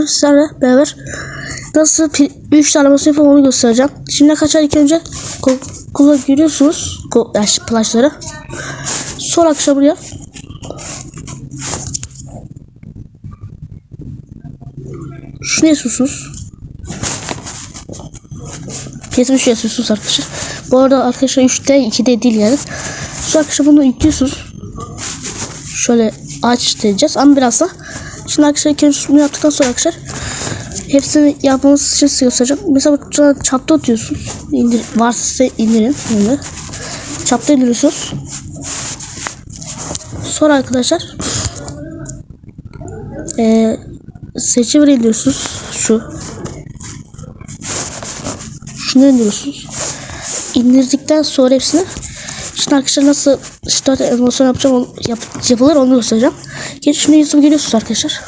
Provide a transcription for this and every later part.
sizlerle beraber nasıl 3 tane basın yapıp onu göstereceğim. Şimdi kaçar ilk önce Google'a giriyorsunuz. Plajlara. Sonra akşam buraya Şunu yazıyorsunuz. PS5 yazıyorsunuz arkadaşlar. Bu arada arkadaşlar 3'te 2'de değil yani. Sonra arkadaşlar bunu yüklüyorsunuz. Şöyle aç diyeceğiz ama biraz da. Şimdi arkadaşlar bunu yaptıktan sonra arkadaşlar hepsini yapmanız için size göstereceğim. Mesela çapta atıyorsunuz. İndir, varsa size indirin. Bunu. Çapta indiriyorsunuz. Sonra arkadaşlar eee seçim indiriyorsunuz. Şu. Şunu indiriyorsunuz. İndirdikten sonra hepsini Şimdi arkadaşlar nasıl start animasyon yapacağım yap, yapılır onu göstereceğim. Geç şimdi YouTube geliyorsunuz arkadaşlar.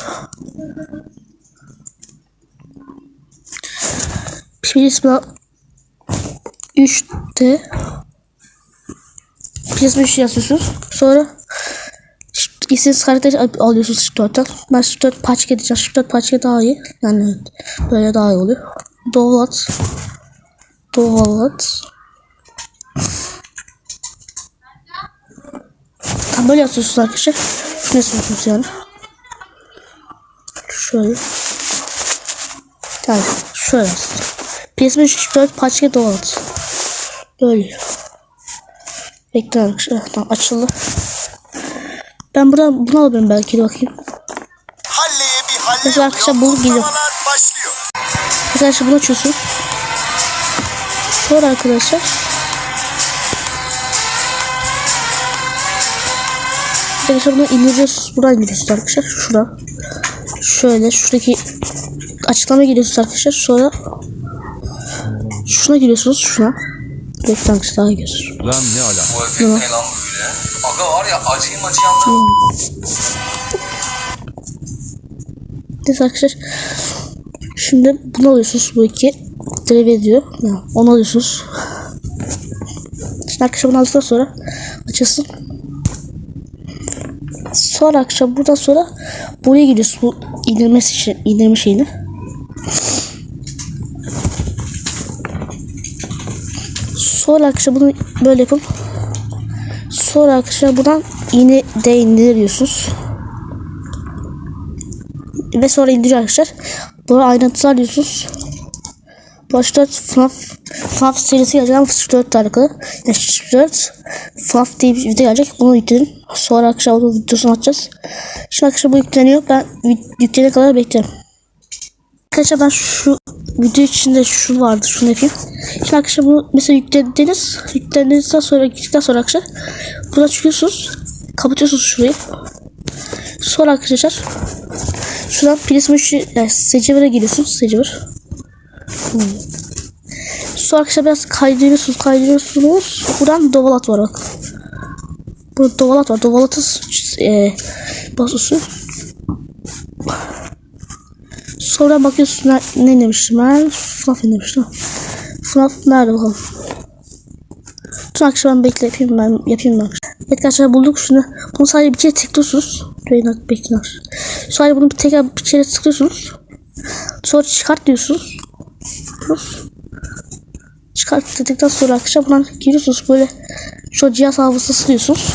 Bir ismi 3'te PS5 yazıyorsunuz. Sonra istediğiniz karakteri alıyorsunuz Shift4'ten. Ben Shift4 patch edeceğim. Shift4 patch daha iyi. Yani böyle daha iyi oluyor. Download. Download. Böyle yazıyorsunuz arkadaşlar. Şunu yazıyorsunuz yani. Şöyle. Yani şöyle yazıyorsunuz. PS5 Shift4 patch download. Böyle. Bekle arkadaşlar. Tamam açıldı. Ben buradan bunu alabilirim belki de bakayım. Halleye bir halle Mesela arkadaşlar oluyor. bu geliyor. Kutlamalar başlıyor. Arkadaşlar bunu açıyorsunuz. Sonra arkadaşlar Arkadaşlar bunu indiriyorsunuz. Buradan giriyorsunuz arkadaşlar. Şura. Şöyle şuradaki açıklama giriyorsunuz arkadaşlar. Sonra şuna giriyorsunuz. Şuna. Bekle arkadaşlar daha giriyorsunuz. Lan ne ala? Bu efekt ne lan böyle? Aga var ya acıyım acıyanlar. Neyse arkadaşlar. Şimdi bunu alıyorsunuz bu iki. Drive ediyor. Onu alıyorsunuz. Şimdi arkadaşlar bunu aldıktan sonra açılsın. Sonra akşam buradan sonra buraya gidiyorsun bu indirmesi için indirme şeyini. Sonra akşam bunu böyle yapın. Sonra akşam buradan yine de indiriyorsunuz. Ve sonra indiriyor arkadaşlar. Burada ayrıntılar alıyorsunuz. Başta FNAF, FNAF serisi gelecek ama 4 alakalı. Yani 4 FNAF diye bir video gelecek. Bunu yükledim. Sonra akşam onun videosunu atacağız. Şimdi akşam bu yükleniyor. Ben yükleyene kadar bekliyorum. Arkadaşlar ben şu video içinde şu vardı. Şunu yapayım. Şimdi arkadaşlar bunu mesela yüklediniz. Yükledikten sonra gittikten sonra arkadaşlar buradan çıkıyorsunuz. Kapatıyorsunuz şurayı. Sonra arkadaşlar şuradan plasma yani secevere giriyorsunuz. Secever. Hmm. Sonra arkadaşlar biraz kaydırıyorsunuz kaydırıyorsunuz. Buradan dovalat var bak. Burada dovalat var. Dovalatı e, basıyorsun. Sonra bakıyorsun ne, ne demiştim ben? FNAF ne demiştim? FNAF nerede bakalım? Tüm akşam ben bekle yapayım ben yapayım ben. Evet arkadaşlar bulduk şunu. Bunu sadece bir kere tıklıyorsunuz. Reyna bekler. Sonra bunu tekrar bir kere tıklıyorsunuz. Sonra çıkart diyorsunuz. Çıkart dedikten sonra akşam buradan giriyorsunuz böyle şu cihaz hafızası diyorsunuz.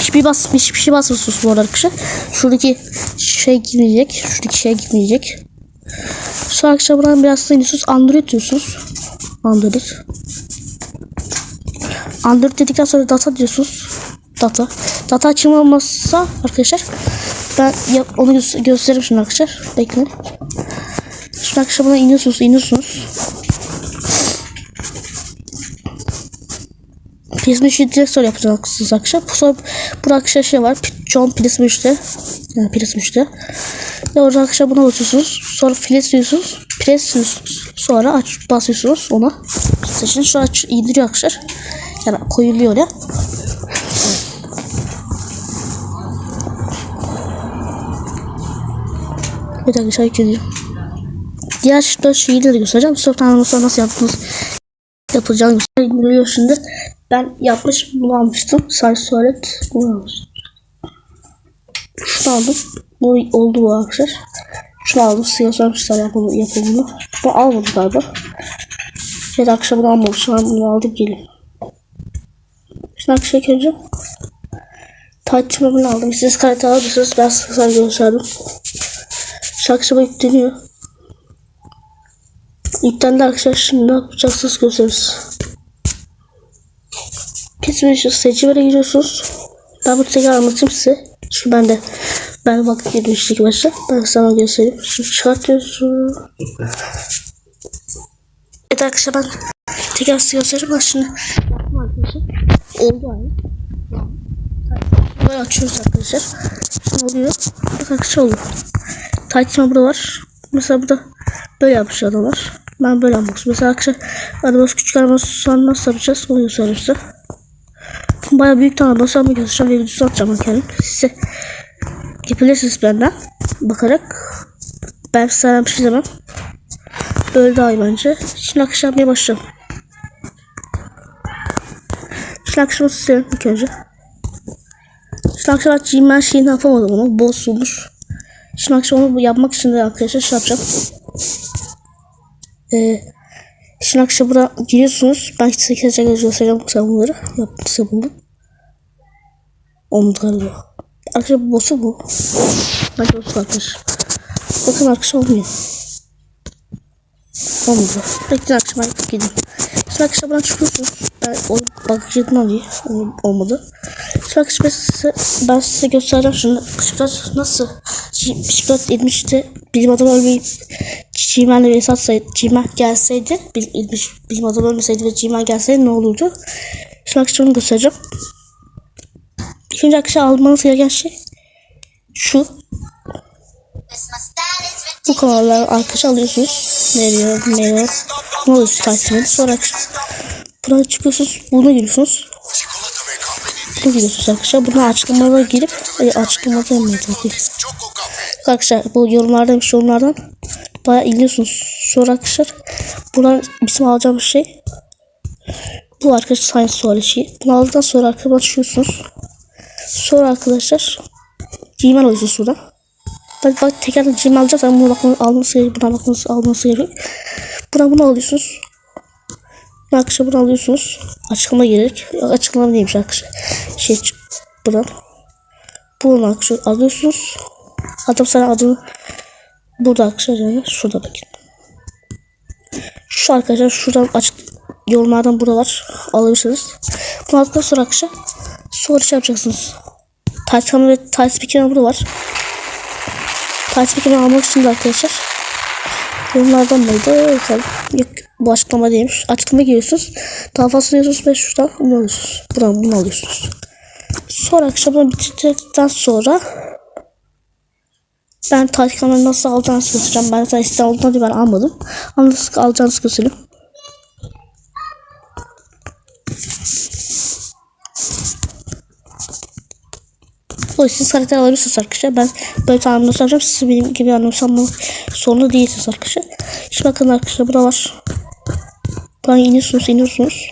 Hiçbir bas hiçbir şey basmıyorsunuz bu arada arkadaşlar. Şuradaki şey gitmeyecek. Şuradaki şey gitmeyecek. Sonra akşam buradan biraz da iniyorsunuz. Android diyorsunuz. Android. Android dedikten sonra data diyorsunuz. Data. Data açılmaması arkadaşlar ben yap, onu gö gösteririm şimdi arkadaşlar. Bekleyin. Şimdi arkadaşlar buna iniyorsunuz, iniyorsunuz. PS5 direkt sonra yapacaksınız arkadaşlar. Sonra burada arkadaşlar şey var. John PS5'te. Yani PS5'te. Ve orada arkadaşlar buna basıyorsunuz. Sonra flash diyorsunuz. Press diyorsunuz. Sonra aç basıyorsunuz ona. Seçin. Şu aç indiriyor arkadaşlar. Yani koyuluyor oraya. Bir dakika şarkı ediyorum. Diğer dört şeyi de göstereceğim. Sonra animasyon nasıl yaptınız yapacağını gösteriyor şimdi. Ben yapmış bunu almıştım. Say Solet bunu almıştım. Şunu aldım. Bu oldu bu arkadaşlar. Şunu aldım. Siyasal yapımı, yapımını. Bu almadım galiba. Ya da akşamını almamışım. Ben bunu aldım gelin. Şimdi akşam önce Taçımı aldım. Siz kartı almışsınız. Ben sadece gösterdim. Şu akşama yükleniyor. Yüklendi arkadaşlar. Şimdi ne yapacaksınız gösteririz. Kesin seçimlere giriyorsunuz. Ben bunu tekrar anlatayım size. Çünkü ben de ben de vakit girmiştik başta. Ben sana göstereyim. Şimdi çıkartıyorsun. Evet arkadaşlar ben tekrar size göstereyim. Ben şimdi yaptım. Oldu. Böyle açıyoruz arkadaşlar. Şimdi oluyor. Bak arkadaşlar oluyor. Taytma burada var. Mesela burada böyle yapmış adamlar. Ben böyle yapmak. Mesela arkadaşlar arabası küçük arabası sonra nasıl yapacağız onu göstereyim size. Baya büyük tane arabası ama göstereceğim ve videosu atacağım kendim. Size yapabilirsiniz benden bakarak. Ben sana bir şey demem. Böyle daha iyi bence. Şimdi akşam yapmaya başlayalım. Şimdi akşam istiyorum ilk önce. Şimdi akşam açayım ben şeyini yapamadım onu. Bozulmuş. Şimdi akşam onu yapmak için de arkadaşlar şey yapacağım. Ee, şimdi akşam buraya giriyorsunuz. Ben size kez göstereceğim sen bunları. Yaptım size bunu. Galiba. Arkadaşlar bu boss'u bu. Bence boss'u arkadaşlar. Bakın arkadaşlar olmuyor. Olmadı. Bekleyin akşam ben gideyim. Şimdi akşam buradan çıkıyorsunuz. Ben onu alayım. Onu olmadı. Şimdi akşam ben size, ben size göstereceğim şimdi. Bisiklet nasıl? Bisiklet 70'te bilim adamı ölmeyip Cimen ve satsaydı, Cimen gelseydi, bil, bil, bilim adamı ölmeseydi ve Cimen gelseydi ne olurdu? Şimdi akşam onu göstereceğim. Önce akşam almanız gereken şey şu. Bu kanalları arkadaşa alıyorsunuz. Nereye, nereye, ne oluyorsunuz takip edin. Sonra buna çıkıyorsunuz, bunu giriyorsunuz. Bunu giriyorsunuz arkadaşlar. Buna açıklamalara girip, ay, açıklamada Cafe. Arkadaşlar bu yorumlardan bir yorumlardan bayağı ilgiliyorsunuz. Sonra arkadaşlar buradan bizim alacağımız şey bu arkadaşlar science suali şeyi. Bunu aldıktan sonra arkadaşlar açıyorsunuz. Sonra arkadaşlar Gmail alıyorsunuz burada. Bak bak tekrar Gmail alacağız ama bunu bakmanız alması gerekiyor. Buna bakmanız alması gerekiyor. Buna bunu alıyorsunuz. Arkadaşlar bunu alıyorsunuz. Açıklama gerek. Açıklama neymiş arkadaşlar. Şey buradan. Bunu arkadaşlar alıyorsunuz. Adam sana adını burada arkadaşlar yani şurada bakın. Şu arkadaşlar şuradan açık yorumlardan burada var. Alabilirsiniz. Bunu aldıktan sonra arkadaşlar sonra şey yapacaksınız. Titan ve Titan Speaker'ın burada var. Speaker'ı almak için de arkadaşlar yorumlardan mıydı? Yok bu açıklama değilmiş. Açıklama giriyorsunuz. Daha fazla yazıyorsunuz ve şuradan bunu alıyorsunuz. Buradan bunu alıyorsunuz. Sonra akşamdan bitirdikten sonra ben Taycan'ı nasıl alacağınızı göstereceğim. Ben zaten İstanbul'dan diye ben almadım. Ama alacağınızı göstereyim. Siz karakter alabilirsiniz arkadaşlar. Ben böyle tane nasıl alacağım. Siz benim gibi anlamsam sorunu değilsiniz arkadaşlar. Şimdi bakın arkadaşlar burada var. Buradan iniyorsunuz iniyorsunuz.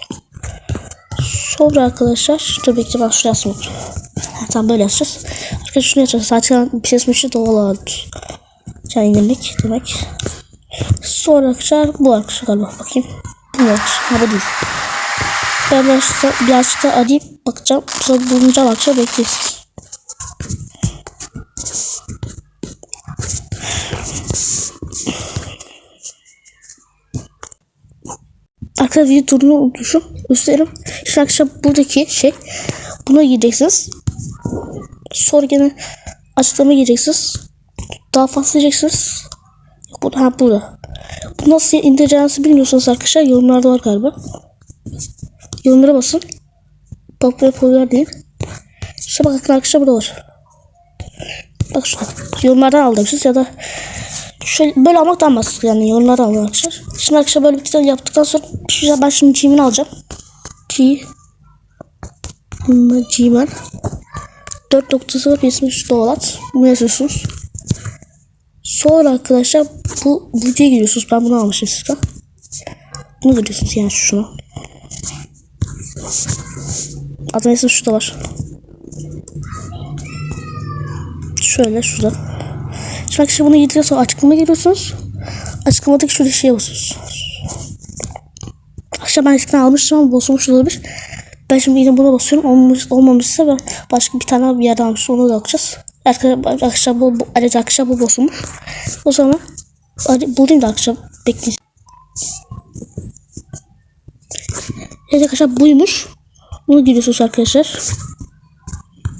Sonra arkadaşlar tabii ki ben şuraya. Ha, tamam böyle yazacağız. Arkadaşlar şunu yazacağız. Zaten bir şey yazmıştı doğal ağır. Yani indirmek demek. Sonra arkadaşlar bu arkadaşlar galiba bakayım. Bu arkadaşlar. Ha bu değil. Ben başta birazcık da arayıp bakacağım. Sonra bulunacağım arkadaşlar bekleyeceğiz. Arkadaşlar durumunu unutmuşum. Gösteririm. Şu akşam buradaki şey. Buna gireceksiniz. Sonra gene açıklama gireceksiniz. Daha fazla gireceksiniz. Burada. Ha burada. Bu nasıl indireceğinizi bilmiyorsanız arkadaşlar yorumlarda var galiba. Yorumlara basın. Bak böyle popüler değil. Şu bakın arkadaşlar burada var. Bak şurada. Yorumlardan aldım siz ya da şöyle böyle almaktan basit yani yorumlardan aldım arkadaşlar. Şimdi arkadaşlar böyle bir yaptıktan sonra şu ben şimdi Gmail alacağım. G Gmail 4.0 23 dolar. Bunu yazıyorsunuz. Sonra arkadaşlar bu buraya giriyorsunuz. Ben bunu almışım sizden. Bunu giriyorsunuz yani şuna. Adresim şurada var. Şöyle şurada. Şimdi arkadaşlar bunu yedikten sonra açıklama giriyorsunuz. Açıklamadaki şöyle şeye basıyorsunuz. Arkadaşlar ben eskiden almıştım ama bozulmuş olabilir. Ben şimdi yine buna basıyorum. Olmamış, olmamışsa ben başka bir tane bir yerden almıştım. Onu da bakacağız. Arkadaşlar, arkadaşlar bu, bu, ayrıca arkadaşlar bu bozulmuş. O zaman bulayım da arkadaşlar bekleyin. Evet arkadaşlar buymuş. Bunu giriyorsunuz arkadaşlar.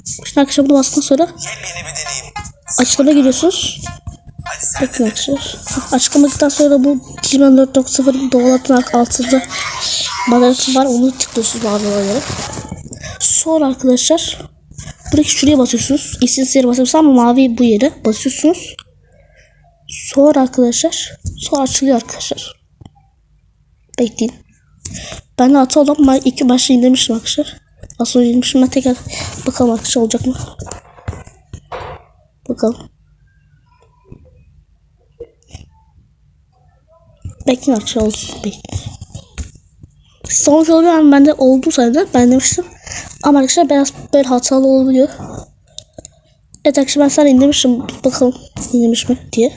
Şimdi arkadaşlar bunu bastıktan sonra. Açıklama giriyorsunuz. Arkadaşlar. Açıklamadıktan sonra bu Digimon 4.0 doğalatın altında madarası var. Onu tıklıyorsunuz mavi göre. Sonra arkadaşlar buradaki şuraya basıyorsunuz. İstediğiniz yere basıyorsunuz ama mavi bu yere basıyorsunuz. Sonra arkadaşlar sonra açılıyor arkadaşlar. Bekleyin. Ben de hata olan ilk başta indirmiştim arkadaşlar. Az sonra indirmiştim ben tekrar bakalım arkadaşlar olacak mı? Bakalım. Bekleyin arkadaşlar olsun. Bekleyin. Sonuç oluyor ama bende oldu sayede ben demiştim. Ama arkadaşlar biraz böyle hatalı olabiliyor. Evet arkadaşlar ben sana indirmiştim. Bakalım indirmiş mi diye.